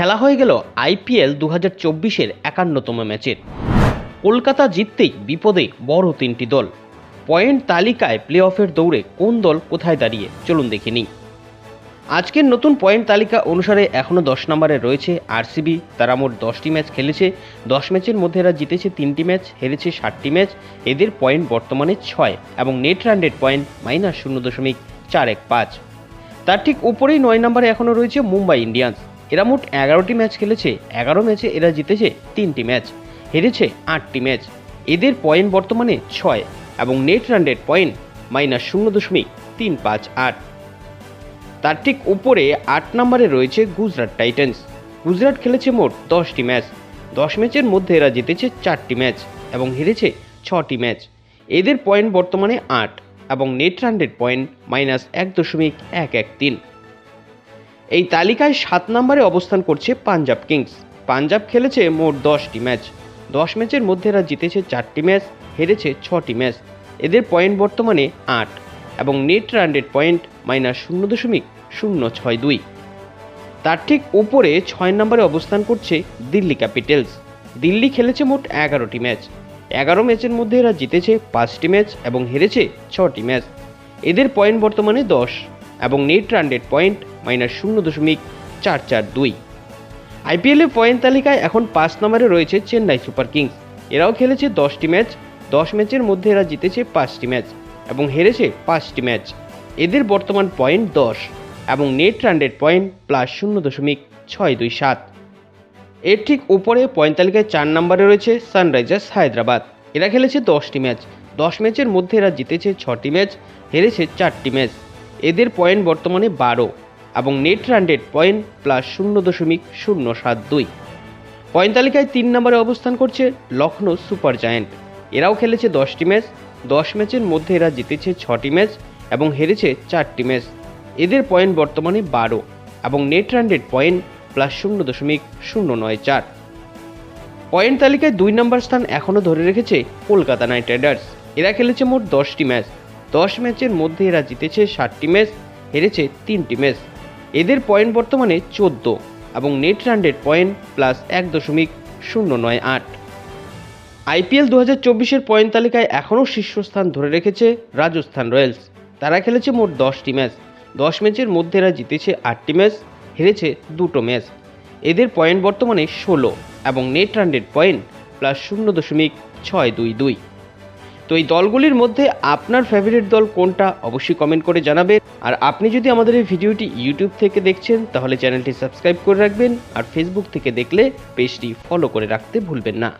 খেলা হয়ে গেল আইপিএল দু হাজার চব্বিশের একান্নতম ম্যাচের। কলকাতা জিততেই বিপদে বড় তিনটি দল। পয়েন্ট তালিকায় প্লে অফের দৌড়ে কোন দল কোথায় দাঁড়িয়ে চলুন দেখে নিই। আজকের নতুন পয়েন্ট তালিকা অনুসারে এখনও দশ নম্বরে রয়েছে আরসিবি। তারা মোট দশটি ম্যাচ খেলেছে। দশ ম্যাচের মধ্যে এরা জিতেছে তিনটি ম্যাচ, হেরেছে ষাটটি ম্যাচ। এদের পয়েন্ট বর্তমানে ছয় এবং নেট রান পয়েন্ট মাইনাস শূন্য দশমিক চার এক পাঁচ। তার ঠিক উপরেই নয় নম্বরে এখনও রয়েছে মুম্বাই ইন্ডিয়ান্স। এরা মোট এগারোটি ম্যাচ খেলেছে। এগারো ম্যাচে এরা জিতেছে তিনটি ম্যাচ, হেরেছে আটটি ম্যাচ। এদের পয়েন্ট বর্তমানে ছয় এবং net run rate point minus শূন্য দশমিক তিন পাঁচ আট। তার ঠিক উপরে আট নম্বরে রয়েছে গুজরাট টাইটান্স। গুজরাট খেলেছে মোট দশটি ম্যাচ। দশ ম্যাচের মধ্যে এরা জিতেছে চারটি ম্যাচ এবং হেরেছে ছটি ম্যাচ। এদের পয়েন্ট বর্তমানে আট এবং নেট রানডেড পয়েন্ট মাইনাস এক দশমিক এক এক তিন। এই তালিকায় সাত নম্বরে অবস্থান করছে পাঞ্জাব কিংস। পাঞ্জাব খেলেছে মোট দশটি ম্যাচ। দশ ম্যাচের মধ্যে এরা জিতেছে চারটি ম্যাচ, হেরেছে ছটি ম্যাচ। এদের পয়েন্ট বর্তমানে আট এবং নেট রানডেড পয়েন্ট মাইনাস শূন্য দশমিক শূন্য ছয় দুই। তার ঠিক উপরে ছয় নম্বরে অবস্থান করছে দিল্লি ক্যাপিটালস। দিল্লি খেলেছে মোট এগারোটি ম্যাচ। এগারো ম্যাচের মধ্যে এরা জিতেছে পাঁচটি ম্যাচ এবং হেরেছে ছটি ম্যাচ। এদের পয়েন্ট বর্তমানে দশ। এবং নেট রানডেড পয়েন্ট মাইনাস শূন্য দশমিক চার চার দুই। আইপিএলের পয়েন্ট তালিকায় এখন পাঁচ নম্বরে রয়েছে চেন্নাই সুপার কিংস। এরাও খেলেছে দশটি ম্যাচ, দশ ম্যাচের মধ্যে এরা জিতেছে পাঁচটি ম্যাচ এবং হেরেছে পাঁচটি ম্যাচ। এদের বর্তমান পয়েন্ট দশ এবং নেট রানডেড পয়েন্ট প্লাস শূন্য দশমিক ছয় দুই সাত। এর ঠিক উপরে পয়েন্ট তালিকায় চার নম্বরে রয়েছে সানরাইজার্স হায়দ্রাবাদ। এরা খেলেছে দশটি ম্যাচ, দশ ম্যাচের মধ্যে এরা জিতেছে ছটি ম্যাচ, হেরেছে চারটি ম্যাচ। এদের পয়েন্ট বর্তমানে বারো এবং নেট রানডেড পয়েন্ট প্লাস শূন্য দশমিক শূন্য সাত দুই। পয়েন্ট তালিকায় তিন নম্বরে অবস্থান করছে লখনৌ সুপার জায়ান্ট। এরাও খেলেছে দশটি ম্যাচ, দশ ম্যাচের মধ্যে এরা জিতেছে ছটি ম্যাচ এবং হেরেছে চারটি ম্যাচ। এদের পয়েন্ট বর্তমানে বারো এবং নেট রানডেড পয়েন্ট প্লাস শূন্য দশমিক শূন্য নয় চার। পয়েন্ট তালিকায় দুই নম্বর স্থান এখনও ধরে রেখেছে কলকাতা নাইট রাইডার্স। এরা খেলেছে মোট দশটি ম্যাচ দশ ম্যাচের মধ্যে এরা জিতেছে ষাটটি ম্যাচ, হেরেছে তিনটি ম্যাচ। এদের পয়েন্ট বর্তমানে চোদ্দ এবং নেট রানডেড পয়েন্ট প্লাস এক দশমিক শূন্য নয় আট। আইপিএল দু হাজার চব্বিশের পয়েন্ট তালিকায় এখনও শীর্ষস্থান ধরে রেখেছে রাজস্থান রয়্যালস। তারা খেলেছে মোট দশটি ম্যাচ। দশ ম্যাচের মধ্যে এরা জিতেছে আটটি ম্যাচ, হেরেছে দুটো ম্যাচ। এদের পয়েন্ট বর্তমানে ষোলো এবং নেট রানডেড পয়েন্ট প্লাস শূন্য দশমিক ছয় দুই দুই। তো এই দলগুলির মধ্যে আপনার ফেভারিট দল কোনটা অবশ্যই কমেন্ট করে জানাবেন। আর আপনি যদি আমাদের এই ভিডিওটি ইউটিউব থেকে দেখছেন, তাহলে চ্যানেলটি সাবস্ক্রাইব করে রাখবেন। আর ফেসবুক থেকে দেখলে পেজটি ফলো করে রাখতে ভুলবেন না।